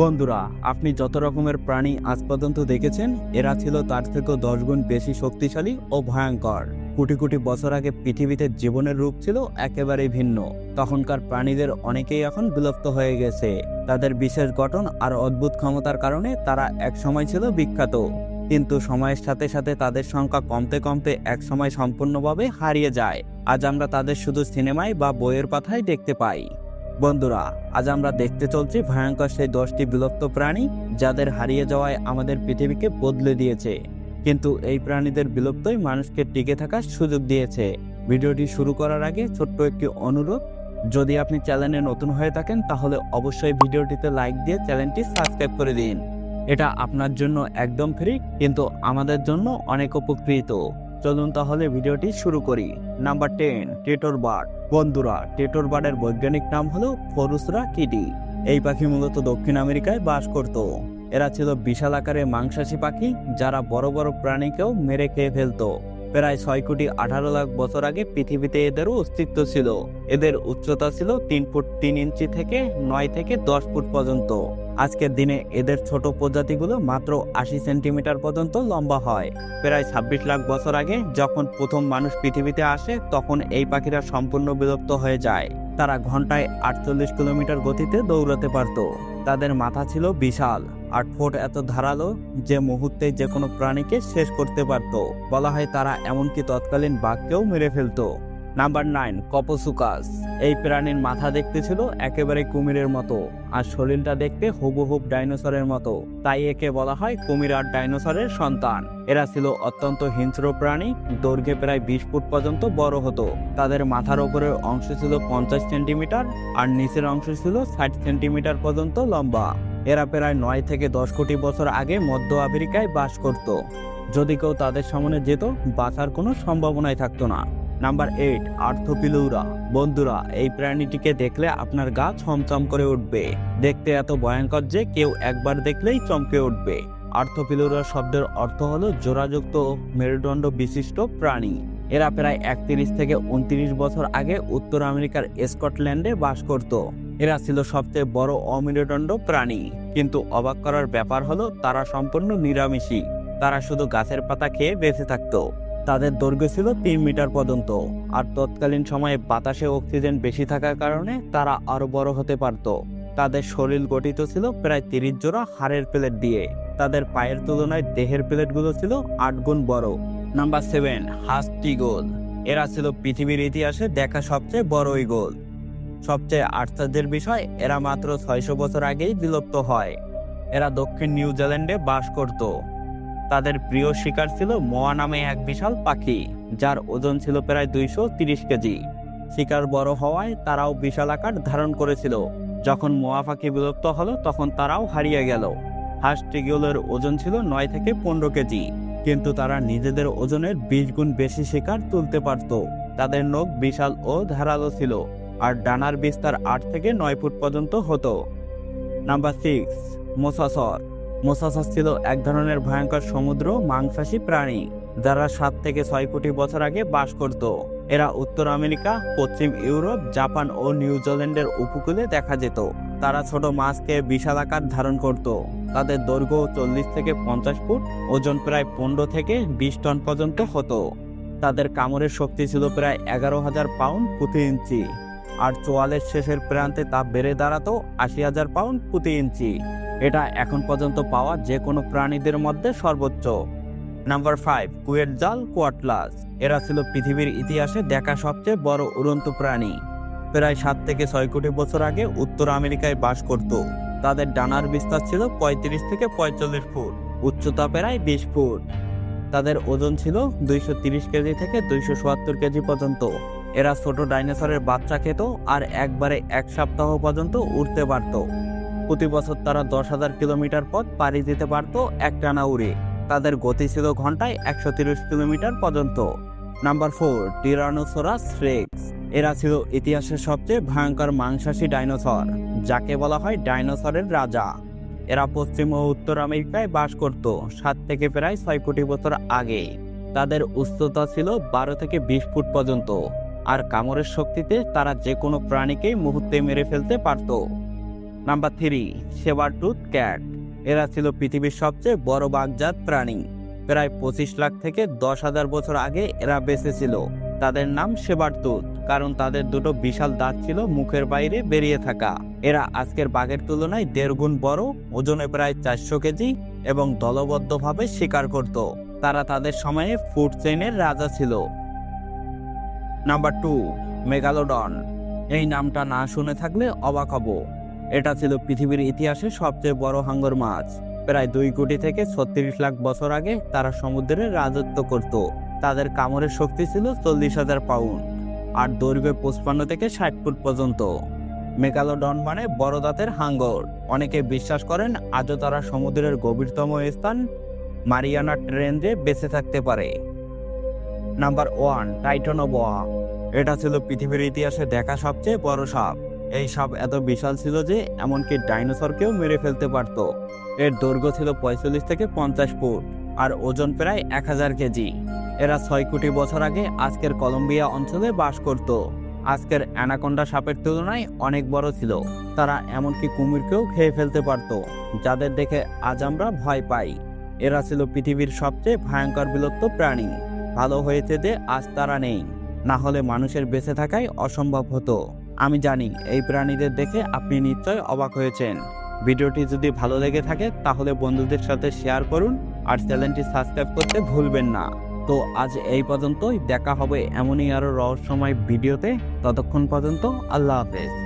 বন্ধুরা, আপনি যত রকমের প্রাণী আজ পর্যন্ত দেখেছেন, এরা ছিল তার থেকেও দশ গুণ বেশি শক্তিশালী ও ভয়ঙ্কর। কোটি কোটি বছর আগে পৃথিবীতে জীবনের রূপ ছিল একেবারেই ভিন্ন। তখনকার প্রাণীদের অনেকেই এখন বিলুপ্ত হয়ে গেছে। তাদের বিশেষ গঠন আর অদ্ভুত ক্ষমতার কারণে তারা একসময় ছিল বিখ্যাত। কিন্তু সময়ের সাথে সাথে তাদের সংখ্যা কমতে কমতে একসময় সম্পূর্ণভাবে হারিয়ে যায়। আজ আমরা তাদের শুধু সিনেমায় বা বইয়ের পাতায় দেখতে পাই। বন্ধুরা, আজ আমরা দেখতে চলছি ভয়ঙ্কর সেই দশটি বিলুপ্ত প্রাণী যাদের হারিয়ে যাওয়ায় আমাদের পৃথিবীকে বদলে দিয়েছে। কিন্তু এই প্রাণীদের বিলুপ্তই মানুষকে টিকে থাকার সুযোগ দিয়েছে। ভিডিওটি শুরু করার আগে ছোট্ট একটি অনুরোধ, যদি আপনি চ্যানেলে নতুন হয়ে থাকেন, তাহলে অবশ্যই ভিডিওটিতে লাইক দিয়ে চ্যানেলটি সাবস্ক্রাইব করে দিন। এটা আপনার জন্য একদম ফ্রি, কিন্তু আমাদের জন্য অনেক উপকৃত। চলুন তাহলে ভিডিওটি শুরু করি। Number ten, terror bird. বন্ধুরা, টেটোর বার্ডের বৈজ্ঞানিক নাম হলো ফরুসরা কিডি। এই পাখি মূলত দক্ষিণ আমেরিকায় বাস করত। এরা ছিল বিশাল আকারের মাংসাশী পাখি যারা বড় বড় প্রাণীকেও মেরে খেয়ে ফেলতো। প্রায় ছয় কোটি আঠারো লাখ বছর আগে পৃথিবীতে এদেরও অস্তিত্ব ছিল। এদের উচ্চতা ছিল তিন ফুট তিন ইঞ্চি থেকে নয় থেকে দশ ফুট পর্যন্ত। আজকের দিনে এদের ছোট প্রজাতিগুলো মাত্র আশি সেন্টিমিটার পর্যন্ত লম্বা হয়। প্রায় ছাব্বিশ লাখ বছর আগে যখন প্রথম মানুষ পৃথিবীতে আসে, তখন এই পাখিরা সম্পূর্ণ বিলুপ্ত হয়ে যায়। তারা ঘন্টায় আটচল্লিশ কিলোমিটার গতিতে দৌড়াতে পারত। তাদের মাথা ছিল বিশাল আট ফুট এত ধারালো যে মুহূর্তে যে কোনো প্রাণীকে শেষ করতে পারত। বলা হয় তারা এমনকি তৎকালীন বাঘকেও মেরে ফেলতো। নাম্বার নাইন কপসুকাস এই প্রাণীর মাথা দেখতে ছিল একেবারে কুমিরের মতো, আর শরীরটা দেখতে হুবহুব ডাইনোসরের মতো। তাই একে বলা হয় কুমির আর ডাইনোসরের সন্তান। এরা ছিল অত্যন্ত হিংস্র প্রাণী, দৈর্ঘ্যে প্রায় বিশ ফুট পর্যন্ত বড় হতো। তাদের মাথার ওপরের অংশ ছিল পঞ্চাশ সেন্টিমিটার, আর নিচের অংশ ছিল ষাট সেন্টিমিটার পর্যন্ত লম্বা। এরা প্রায় নয় থেকে দশ কোটি বছর আগে মধ্য আমেরিকায় বাস করত। যদি কেউ তাদের সামনে যেত, বাঁচার কোনো সম্ভাবনাই থাকতো না। নাম্বার এইট আর্থোপিলৌরা বন্ধুরা, এই প্রাণীটিকে দেখলে আপনার গা ছমছম করে উঠবে। দেখতে এত ভয়ঙ্কর যে কেউ একবার দেখলেই চমকে উঠবে। আর্থোপিলৌরা শব্দের অর্থ হলো জোড়াযুক্ত মেরুদণ্ড বিশিষ্ট প্রাণী। এরা প্রায় একত্রিশ থেকে উনত্রিশ বছর আগে উত্তর আমেরিকার স্কটল্যান্ডে বাস করত। এরা ছিল সবচেয়ে বড় অমেরুদণ্ড প্রাণী। কিন্তু অবাক করার ব্যাপার হলো, তারা সম্পূর্ণ নিরামিষী তারা শুধু গাছের পাতা খেয়ে বেঁচে থাকতো। তাদের দৈর্ঘ্য ছিল তিন মিটার পর্যন্ত। আর তৎকালীন সময়ে বাতাসে অক্সিজেন বেশি থাকার কারণে তারা আরও বড় হতে পারত। তাদের শরীর গঠিত ছিল প্রায় তিরিশ জোড়া হাড়ের প্লেট দিয়ে। তাদের পায়ের তুলনায় দেহের প্লেটগুলো ছিল আট গুণ বড়। নাম্বার সেভেন হাস্টিগোল এরা ছিল পৃথিবীর ইতিহাসে দেখা সবচেয়ে বড় ইগোল সবচেয়ে আশ্চর্যের বিষয়, এরা মাত্র ছয়শো বছর আগেই বিলুপ্ত হয়। এরা দক্ষিণ নিউজিল্যান্ডে বাস করত। তাদের প্রিয় শিকার ছিল মোয়া নামে এক বিশাল পাখি, যার ওজন ছিল প্রায় দুইশো তিরিশ কেজি। শিকার বড় হওয়ায় তারাও বিশাল আকার ধারণ করেছিল। যখন মোয়া পাখি বিলুপ্ত হলো, তখন তারাও হারিয়ে গেল। হাঁস টিগুলের ওজন ছিল নয় থেকে পনেরো কেজি, কিন্তু তারা নিজেদের ওজনের বিশ গুণ বেশি শিকার তুলতে পারত। তাদের নখ বিশাল ও ধারালো ছিল, আর ডানার বিস্তার আট থেকে নয় ফুট পর্যন্ত হতো। Number six, মোসাসর। মোসাসস ছিল এক ধরনের ভয়ঙ্কর সমুদ্র মাংসাশী প্রাণী, যারা সাত থেকে ছয় কোটি বছর আগে বাস করত। এরা উত্তর আমেরিকা, পশ্চিম ইউরোপ, জাপান ও নিউজিল্যান্ডের উপকূলে দেখা যেত। তারা ছোট মাছকে বিশাল আকার ধারণ করত। তাদের দৈর্ঘ্য চল্লিশ থেকে পঞ্চাশ ফুট, ওজন প্রায় পনেরো থেকে বিশ টন পর্যন্ত হতো। তাদের কামড়ের শক্তি ছিল প্রায় এগারো হাজার পাউন্ড প্রতি ইঞ্চি। আর চোয়ালের শেষের প্রান্তে তা বেড়ে দাঁড়াতো আশি হাজার পাউন্ড প্রতি ইঞ্চি। এটা এখন পর্যন্ত পাওয়া যে কোনো প্রাণীদের মধ্যে সর্বোচ্চ। নাম্বার ফাইভ, কুয়েট জাল কোয়াটলাস। এরা ছিল পৃথিবীর ইতিহাসে দেখা সবচেয়ে বড় উড়ন্ত প্রাণী। প্রায় সাত থেকে ছয় কোটি বছর আগে উত্তর আমেরিকায় বাস করত। তাদের ডানার বিস্তার ছিল পঁয়ত্রিশ থেকে পঁয়তাল্লিশ ফুট, উচ্চতা প্রায় বিশ ফুট। তাদের ওজন ছিল দুইশো কেজি থেকে দুইশো চুয়াত্তর কেজি পর্যন্ত। এরা ছোট ডাইনোসরের বাচ্চা খেত আর একবারে এক সপ্তাহ পর্যন্ত উড়তে পারত। প্রতি বছর তারা দশ হাজার কিলোমিটার পথ পাড়ি দিতে পারত একটানা উড়ে। তাদের গতি ছিল ঘন্টায় একশো তিরিশ কিলোমিটার পর্যন্ত। Number four, tyrannosaurus rex. এরা ছিল ইতিহাসের সবচেয়ে ভয়ঙ্কর মাংসাশী ডাইনোসর, যাকে বলা হয় ডাইনোসরের রাজা। এরা পশ্চিম ও উত্তর আমেরিকায় বাস করত, সাত থেকে প্রায় ছয় কোটি বছর আগে। তাদের উচ্চতা ছিল বারো থেকে বিশ ফুট পর্যন্ত। আর কামড়ের শক্তিতে তারা যে কোনো প্রাণীকেই মুহূর্তে মেরে ফেলতে পারত। Number three, sabre tooth cat. এরা ছিল পৃথিবীর সবচেয়ে বড় বাগজাত প্রাণী। প্রায় পঁচিশ লাখ থেকে দশ হাজার বছর আগে এরা বেঁচে ছিল তাদের নাম সেবার সেবারটুথ কারণ তাদের দুটো বিশাল দাঁত ছিল মুখের বাইরে বেরিয়ে থাকা। এরা আজকের বাঘের তুলনায় দেড় গুণ বড়, ওজনে প্রায় চারশো কেজি এবং দলবদ্ধভাবে শিকার করত। তারা তাদের সময়ে ফুড চেইনের রাজা ছিল। নাম্বার টু মেগালোডন এই নামটা না শুনে থাকলে অবাক হব। এটা ছিল পৃথিবীর ইতিহাসে সবচেয়ে বড় হাঙ্গর মাছ। প্রায় দুই কোটি থেকে ছত্রিশ লাখ বছর আগে তারা সমুদ্রে রাজত্ব করত। তাদের কামড়ের শক্তি ছিল চল্লিশ হাজার পাউন্ড আর দৈর্ঘ্য পঁচপান্ন থেকে ষাট ফুট পর্যন্ত। মেগালোডন মানে বড় দাঁতের হাঙ্গর। অনেকে বিশ্বাস করেন আজও তারা সমুদ্রের গভীরতম স্থান মারিয়ানা ট্রেন্ডে বেঁচে থাকতে পারে। নাম্বার ওয়ান টাইটনোবোয়া এটা ছিল পৃথিবীর ইতিহাসে দেখা সবচেয়ে বড় সাপ। এই সাপ এত বিশাল ছিল যে এমনকি ডাইনোসরকেও মেরে ফেলতে পারত। এর দৈর্ঘ্য ছিল পঁয়তাল্লিশ থেকে পঞ্চাশ ফুট আর ওজন প্রায় এক হাজার কেজি। এরা ছয় কোটি বছর আগে আজকের কলম্বিয়া অঞ্চলে বাস করত। আজকের অ্যানাকোন্ডা সাপের তুলনায় অনেক বড় ছিল। তারা এমনকি কুমিরকেও খেয়ে ফেলতে পারত, যাদের দেখে আজ আমরা ভয় পাই। এরা ছিল পৃথিবীর সবচেয়ে ভয়ঙ্কর বিলুপ্ত প্রাণী। ভালো হয়েছে যে আজ তারা নেই। না হলে মানুষের বেঁচে থাকাই অসম্ভব হতো। আমি জানি, এই প্রাণীদের দেখে আপনি নিশ্চয় অবাক হয়েছেন। ভিডিওটি যদি ভালো লেগে থাকে, তাহলে বন্ধুদের সাথে শেয়ার করুন আর চ্যানেলটি সাবস্ক্রাইব করতে ভুলবেন না। তো আজ এই পর্যন্তই, দেখা হবে এমনই আরও রহস্যময় ভিডিওতে। ততক্ষণ পর্যন্ত আল্লাহ হাফেজ।